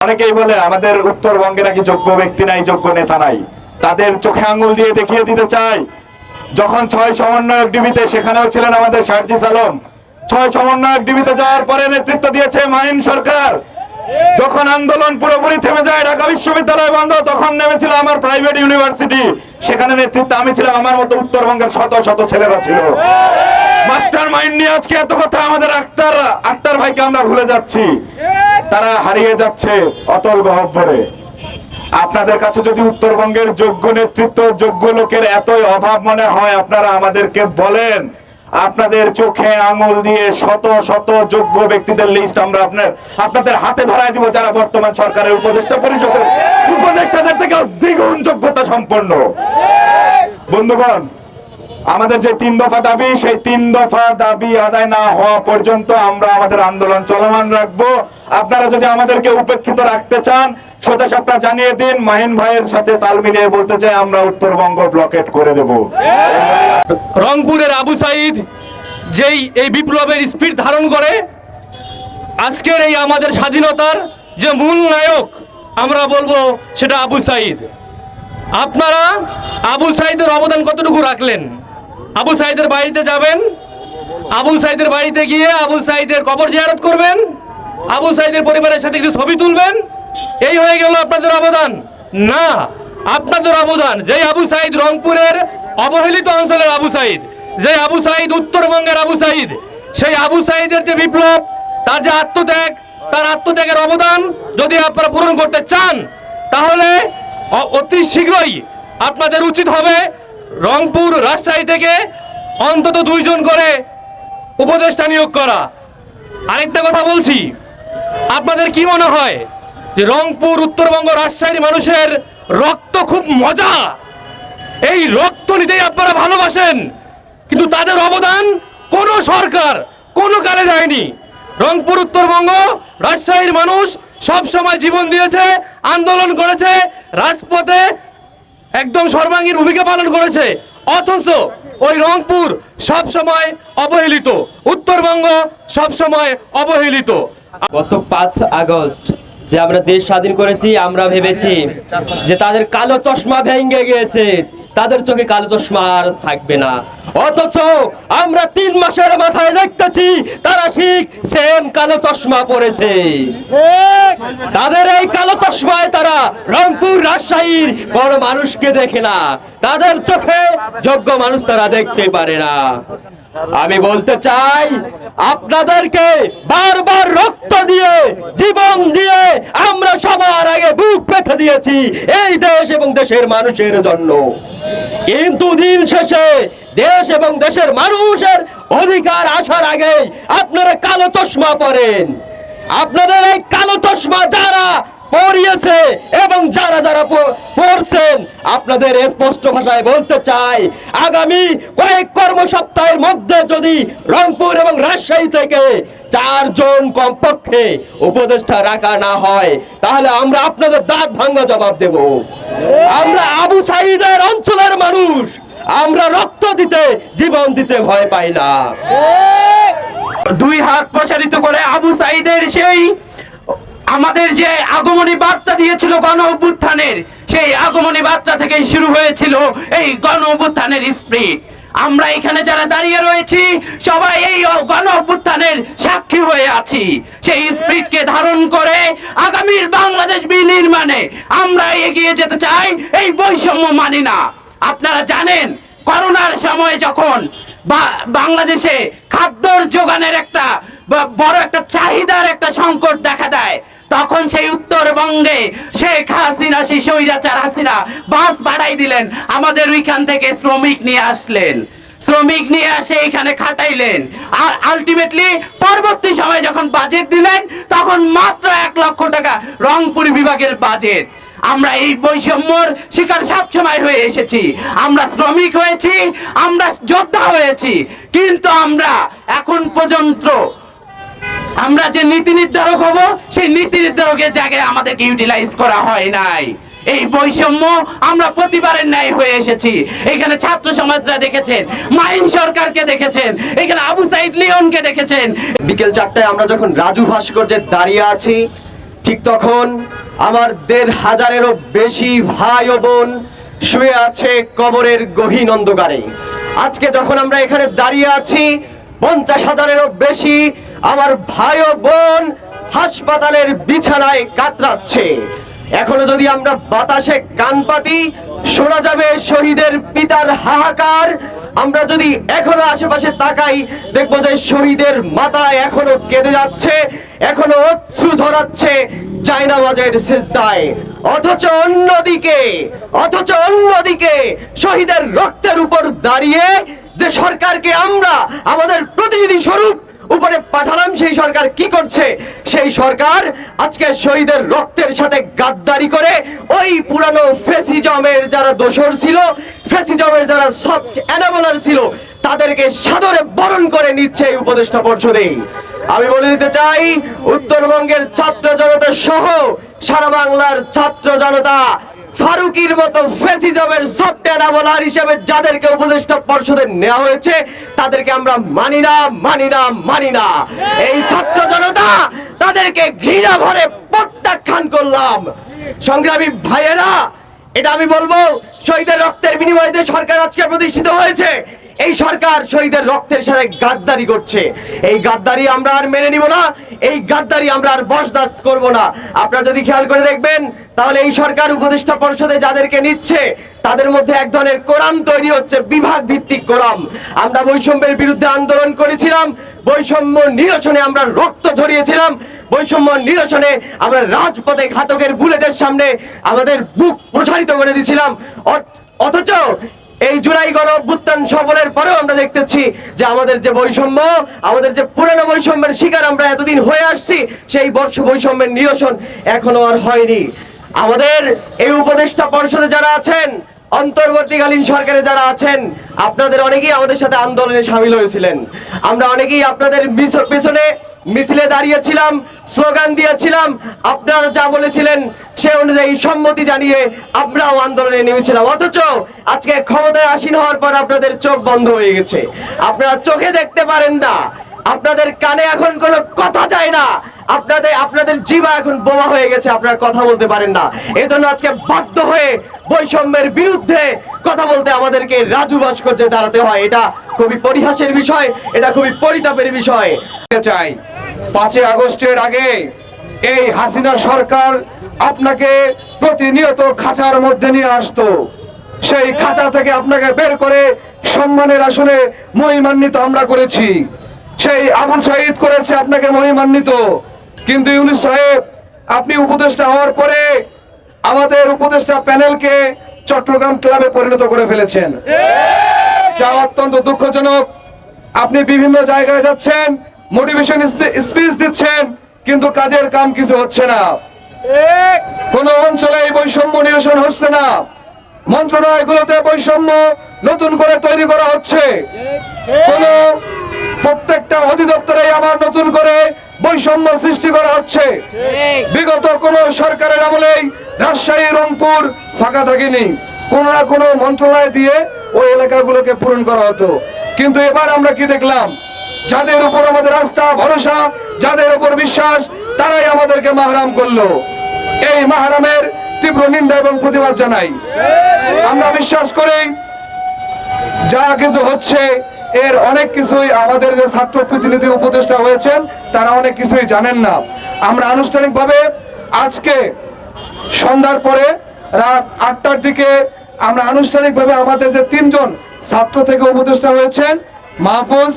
অনেকেই বলে আমাদের উত্তরবঙ্গে নাকি যোগ্য ব্যক্তি নাই, যোগ্য নেতা নাই। তাদের চোখে আঙ্গুল দিয়ে দেখিয়ে দিতে চাই। যখন ছয় সমন্বয়ক ডিবিতে সেখানেও ছিলেন আমাদের শারজিস আলম, ছয় সমন্বয়ক ডিবিতে যাওয়ার পরে নেতৃত্ব দিয়েছে মাইন সরকার। যখন আন্দোলন পুরোপুরি থেমে যায়, ঢাকা বিশ্ববিদ্যালয় বন্ধ, তখন নেমেছিল আমার প্রাইভেট ইউনিভার্সিটি। সেখানে নেতৃত্ব আমি ছিলাম, আমার মতো উত্তরবঙ্গের শত শত ছেলেরা ছিল। মাস্টার মাইন্ড নিয়ে আজকে এত কথা আমাদের আক্তার আক্তার ভাইকে আমরা ভুলে যাচ্ছি। তারা হারিয়ে যাচ্ছে অতল গহব্বরে। আপনাদের কাছে যদি উত্তরবঙ্গের যোগ্য নেতৃত্ব, যোগ্য লোকের এতই অভাব মনে হয়, আপনারা আমাদেরকে বলেন। আপনাদের চোখে আঙুল দিয়ে শত শত যোগ্য ব্যক্তিদের লিস্ট আমরা আপনার আপনাদের হাতে ধরায় দিব যারা বর্তমান সরকারের উপদেষ্টা পরিষদের। উপদেষ্টাদের থেকে দ্বিগুণ যোগ্যতা সম্পন্ন। বন্ধুগণ আমাদের যে তিন দফা দাবি, সেই তিন দফা দাবি আদায় না হওয়া পর্যন্ত আমরা আমাদের আন্দোলন চলমান রাখব। আপনারা যদি আমাদেরকে উপেক্ষিত রাখতে চান সোজা সাপটা জানিয়ে দিন, মাহিন ভাইয়ের সাথে তাল মিলিয়ে বলতে চাই, আমরা উত্তরবঙ্গ ব্লকেট করে দেব। রংপুরের আবু সাইদ যেই এই বিপ্লবের স্পিড ধারণ করে, আজকের এই আমাদের স্বাধীনতার যে মূল নায়ক, আমরা বলব সেটা আবু সাইদ। আপনারা আবু সাইদের অবদান কতটুকু রাখলেন? আবু সাইদের বাড়িতে যাবেন? আবু সাইদের বাড়িতে গিয়ে আবু সাইদের কবর জিয়ারত করবেন? আবু সাইদের পরিবারের সাথে কিছু ছবি তুলবেন? এই হয়ে গেল আপনাদের অবদান। না, আপনাদের অবদান, যেই আবু সাইদ রংপুরের অবহেলিত অঞ্চলের আবু সাইদ যে আবু সাইদ উত্তরবঙ্গের আবু সাইদ, সেই আবু সাইদের যে বিপ্লব, তার যে আত্মত্যাগ, তার আত্মত্যাগের অবদান যদি আপনারা পূরণ করতে চান, তাহলে অতি শীঘ্রই আপনাদের উচিত হবে রংপুর রাজশাহী থেকে অন্তত দুইজন করে উপদেষ্টা নিয়োগ করা। আরেকটা কথা বলছি, আপনাদের কি মনে হয় যে রংপুর, উত্তরবঙ্গ রাজশাহীর মানুষের রক্ত খুব মজা? এই রক্ত নিতেই আপনারা ভালোবাসেন, কিন্তু তাদের অবদান কোনো সরকার কোনো কালে যায়নি রংপুর, উত্তরবঙ্গ রাজশাহীর মানুষ সব সময় জীবন দিয়েছে, আন্দোলন করেছে, রাজপথে একদম সর্বাঙ্গীন ভূমিকা পালন করেছে। অথচ ওই রংপুর সবসময় অবহেলিত। উত্তরবঙ্গ সবসময় অবহেলিত। গত পাঁচ আগস্ট যে আমরা দেশ স্বাধীন করেছি, আমরা ভেবেছি যে তাদের কালো চশমা ভেঙ্গে গিয়েছে। তাদের চোখে কালো চশমা আর থাকবে না। অথচ আমরা তিন মাসের মাথায় দেখতেছি তারা ঠিক সেম কালো চশমা পরেছে। তাদের এই কালো চশমায় তারা রংপুর রাজশাহীর বড় মানুষকে দেখে না। তাদের চোখে যোগ্য মানুষ তারা দেখতে পারে না। আমি বলতে চাই, আপনাদেরকে বারবার রক্ত দিয়ে, জীবন দিয়ে আমরা সবার আগে বুক পেতে দিয়েছি এই দেশ এবং দেশের মানুষের জন্য। কিন্তু দিন শেষে দেশ এবং দেশের মানুষের অধিকার আসার আগে আপনারা কালো চশমা পরেন। আপনাদের এই কালো চশমা যারা পরিয়েছে এবং যারা যারা পড়ছেন, আপনাদের স্পষ্ট ভাষায় বলতে চাই, আগামী কয়েক কর্ম সপ্তাহের মধ্যে যদি রংপুর এবং রাজশাহী থেকে চারজন কমপক্ষে উপদেষ্টা রাখা না হয়, তাহলে আমরা আপনাদের দাঁত ভাঙ্গা জবাব দেব। আমরা আবু সাইদের অঞ্চলের মানুষ, আমরা রক্ত দিতে, জীবন দিতে ভয় পাই না। দুই হাত প্রসারিত করে আবু সাইদের সেই আমাদের যে আগমনী বার্তা দিয়েছিল গণ অভ্যুত্থানের, সেই আগমনী বার্তা থেকে শুরু হয়েছিল এই গণ অভ্যুত্থানের স্প্রিট আমরা এখানে যারা দাঁড়িয়ে রয়েছি, সবাই এই গণ অভ্যুত্থানের সাক্ষী হয়ে আছি। সেই স্প্রিটকে ধারণ করে আগামীর বাংলাদেশ বিনির্মাণে আমরা এগিয়ে যেতে চাই, এই বৈষম্য মানি না। আপনারা জানেন, করোনার সময় যখন বাংলাদেশে খাদ্যর যোগানের একটা বড় একটা চাহিদার একটা সংকট দেখা দেয় তখন সেই উত্তরবঙ্গে শেখ হাসিনা, সেই স্বৈরাচার হাসিনা বাস বাড়াই দিলেন। আমাদের ওইখান থেকে শ্রমিক নিয়ে আসলেন। শ্রমিক নিয়ে আসে এখানে খাটাইলেন। আর আলটিমেটলি পরবর্তী সময় যখন বাজেট দিলেন, তখন মাত্র এক লক্ষ টাকা রংপুর বিভাগের বাজেট আমরা এই বৈষম্যর শিকার সবসময় হয়ে এসেছি। আমরা শ্রমিক হয়েছি, আমরা যোদ্ধা হয়েছি। কিন্তু আমরা এখন পর্যন্ত আমরা যে নীতি নির্ধারক হব, সেই নীতি নির্ধারকের জায়গায় আমাদেরকে ইউটিলাইজ করা হয় নাই। এই বৈষম্য আমরা প্রতিবারের ন্যায় হয়ে এসেছি। এখানে ছাত্র সমাজরা দেখেছেন, মাইন সরকারকে দেখেছেন, এখানে আবু সাইদ লিওনকে দেখেছেন। বিকেল চারটায় আমরা যখন রাজু ভাস্কর্যে দাঁড়িয়ে আছি, ঠিক তখন আমার দেড় হাজারেরও বেশি ভাই ও বোন শুয়ে আছে কবরের গহীন অন্ধকারে। আজকে যখন আমরা এখানে দাঁড়িয়ে আছি, পঞ্চাশ হাজারেরও বেশি আমার ভাই ও বোন হাসপাতালের বিছানায় কাতরাচ্ছে। এখনও যদি আমরা বাতাসে কান পাতি, শোনা যাবে শহীদের পিতার হাহাকার। আমরা যদি এখনও আশেপাশে তাকাই, দেখব যে শহীদের মাথায় এখনও কেঁদে যাচ্ছে, এখনও অশ্রু ঝরাচ্ছে চাইনাবাজের শেষদায়। অথচ অন্যদিকে অথচ অন্যদিকে শহীদের রক্তের উপর দাঁড়িয়ে যে সরকারকে আমরা, আমাদের প্রতিনিধি স্বরূপ উপরে পাঠালাম, সেই সরকার কি করছে? সেই সরকার আজকে শহীদের রক্তের সাথে গাদ্দারি করে ওই পুরানো ফেসিজমের যারা দোষর ছিল, ফেসিজমের যারা সফট অ্যানাবলার ছিল, তাদেরকে সাদরে বরণ করে নিচ্ছে এই উপদেষ্টা পর্ষদে। আমি বলে দিতে চাই, উত্তরবঙ্গের ছাত্র জনতা সহ সারা বাংলার ছাত্র জনতা ফারুকির মতো ফেসিজমের সফটওয়্যার হিসেবে যাদেরকে উপদেষ্টা পর্ষদে নেওয়া হয়েছে, তাদেরকে আমরা মানি না মানি না মানি না। এই ছাত্র জনতা, তাদেরকে ঘৃণা ভরে প্রত্যাখ্যান করলাম। সংগ্রামী ভাইয়েরা, এটা আমি বলব, শহীদের রক্তের বিনিময়ে যে সরকার আজকে প্রতিষ্ঠিত হয়েছে, এই সরকার শহীদের রক্তের সাথে গাদ্দারি করছে। এই গাদ্দারি আমরা আর মেনে নিব না। এই গাদ্দারি আমরা আর বরদাস্ত করব না। আপনারা যদি খেয়াল করে দেখবেন, তাহলে এই সরকার উপদেষ্টা পরিষদে যাদেরকে নিচ্ছে, তাদের মধ্যে এক ধরনের কোরাম তৈরি হচ্ছে বিভাগ ভিত্তিক কোরাম। আমরা বৈষম্যের বিরুদ্ধে আন্দোলন করেছিলাম, বৈষম্য নিরসনে আমরা রক্ত ঝরিয়েছিলাম, বৈষম্য নিরসনে আমরা রাজপথে ঘাতকের বুলেটের সামনে আমাদের বুক প্রসারিত করে দিয়েছিলাম। অথচ এই জুলাই গণ অভ্যুত্থান সফলের পরেও আমরা দেখতেছি যে আমাদের যে বৈষম্য, আমাদের যে পুরানো বৈষম্যের শিকার আমরা এতদিন হয়ে আসছি, সেই বর্ষ বৈষম্যের নিরসন এখনও আর হয়নি। আমাদের এই উপদেষ্টা পরিষদে যারা আছেন, অন্তর্বর্তীকালীন সরকারে যারা আছেন, আপনাদের অনেকেই আমাদের সাথে আন্দোলনে সামিল হয়েছিলেন। আমরা অনেকেই আপনাদের পেছনে মিছিলে দাঁড়িয়েছিলাম, স্লোগান দিয়েছিলাম, আপনারা যা বলেছিলেন সে অনুযায়ী সম্মতি জানিয়ে আমরাও আন্দোলনে নেমেছিলাম। অথচ আজকে ক্ষমতায় আসীন হওয়ার পর আপনাদের চোখ বন্ধ হয়ে গেছে। আপনারা চোখে দেখতে পারেন না। আপনাদের কানে এখন কোনো কথা যায় না। আপনাদের আপনাদের জীবা এখন বোমা হয়ে গেছে, আপনারা কথা বলতে পারেন না। এই জন্য আজকে বাধ্য হয়ে বৈষম্যের বিরুদ্ধে কথা বলতে আমাদেরকে রাজু ভাস্কর্যে দাঁড়াতে হয়। এটা খুবই পরিহাসের বিষয়, এটা খুবই পরিতাপের বিষয়। চাই। পাঁচই আগস্টের আগে এই হাসিনা সরকার আপনাকে প্রতিনিয়ত খাঁচার মধ্যে নিয়ে আসতো। সেই খাঁচা থেকে আপনাকে বের করে সম্মানের আসনে মহিমান্বিত আমরা করেছি। সেই আবুল সাহিদ করেছে আপনাকে মহিমান্বিত। কিন্তু ইউনুস সাহেব, আপনি উপদেষ্টা হওয়ার পরে আমাদের উপদেষ্টা প্যানেলকে চট্টগ্রাম ক্লাবে পরিণত করে ফেলেছেন। যা অত্যন্ত দুঃখজনক। আপনি বিভিন্ন জায়গায় যাচ্ছেন মোটিভেশন স্পিচ দিচ্ছেন, কিন্তু কাজের কাম কিছু হচ্ছে না। কোন অঞ্চলে এই বৈষম্য নিরসন হচ্ছে না। মন্ত্রণালয়গুলোতে বৈষম্য নতুন করে তৈরি করা হচ্ছে। কোন প্রত্যেকটা অধিদপ্তরে আবার নতুন করে বৈষম্য সৃষ্টি করা হচ্ছে। বিগত কোন সরকারের আমলেই রাজশাহী, রংপুর ফাঁকা থাকেনি। কোন না কোনো মন্ত্রণালয় দিয়ে ওই এলাকাগুলোকে পূরণ করা হতো। কিন্তু এবার আমরা কি দেখলাম? যাদের উপর আমাদের আস্থা, ভরসা, যাদের উপর বিশ্বাস, তারাই আমাদেরকে মাহরাম করল। এই মাহরামের তীব্র নিন্দা এবং প্রতিবাদ জানাই। আমরা বিশ্বাস করি, যা কিছু হচ্ছে, এর অনেক কিছুই আমাদের যে ছাত্র প্রতিনিধি উপদেষ্টা হয়েছেন, তারা অনেক কিছুই জানেন না। আমরা আনুষ্ঠানিকভাবে আজকে সন্ধ্যার পরে রাত আটটার দিকে আমরা আনুষ্ঠানিকভাবে আমাদের যে তিনজন ছাত্র থেকে উপদেষ্টা হয়েছেন মাহফুজ,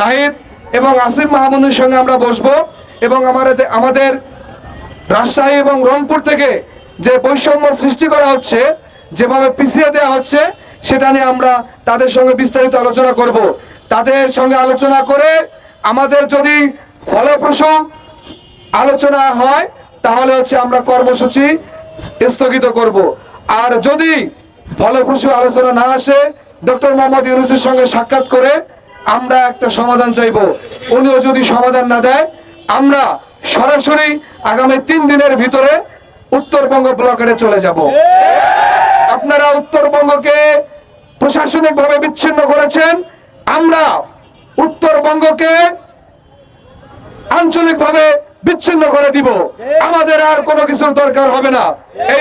নাহিদ এবং আসিফ মাহমুদের সঙ্গে আমরা বসবো এবং আমাদের আমাদের রাজশাহী এবং রংপুর থেকে যে বৈষম্য সৃষ্টি করা হচ্ছে, যেভাবে পিছিয়ে দেওয়া হচ্ছে, সেটা নিয়ে আমরা তাদের সঙ্গে বিস্তারিত আলোচনা করব। তাদের সঙ্গে আলোচনা করে আমাদের যদি ফলপ্রসূ আলোচনা হয়, তাহলে হচ্ছে আমরা কর্মসূচি স্থগিত করব। আর যদি ফলপ্রসূ আলোচনা না আসে, ডক্টর মোহাম্মদ ইউনুসের সঙ্গে সাক্ষাৎ করে আমরা একটা সমাধান চাইব। উনিও যদি সমাধান না দেয়, আমরা সরাসরি আগামী তিন দিনের ভিতরে উত্তরবঙ্গ ব্লকেটে চলে যাব। আপনারা উত্তরবঙ্গকে প্রশাসনিকভাবে বিচ্ছিন্ন করেছেন। আমরা উত্তরবঙ্গকে আঞ্চলিকভাবে বিচ্ছিন্ন করে দিব। আমাদের আর কোনো কিছুর দরকার হবে না। এই